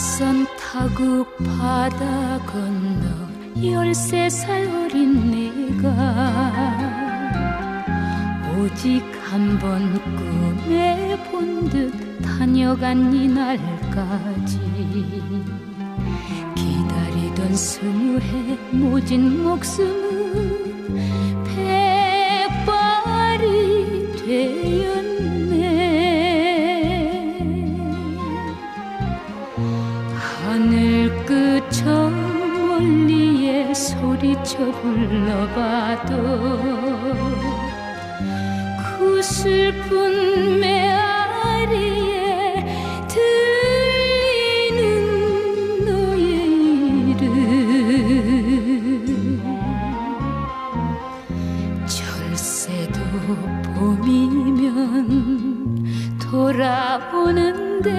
낯선 타국 바다 건너 열세 살 어린 내가 오직 한 번 꿈에 본 듯 다녀간 이날까지. 기다리던 스무 해 모진 목숨은 하늘 끝 저 멀리에 소리쳐 불러봐도 그 슬픈 메아리에 들리는 너의 이름. 절세도 봄이면 돌아보는데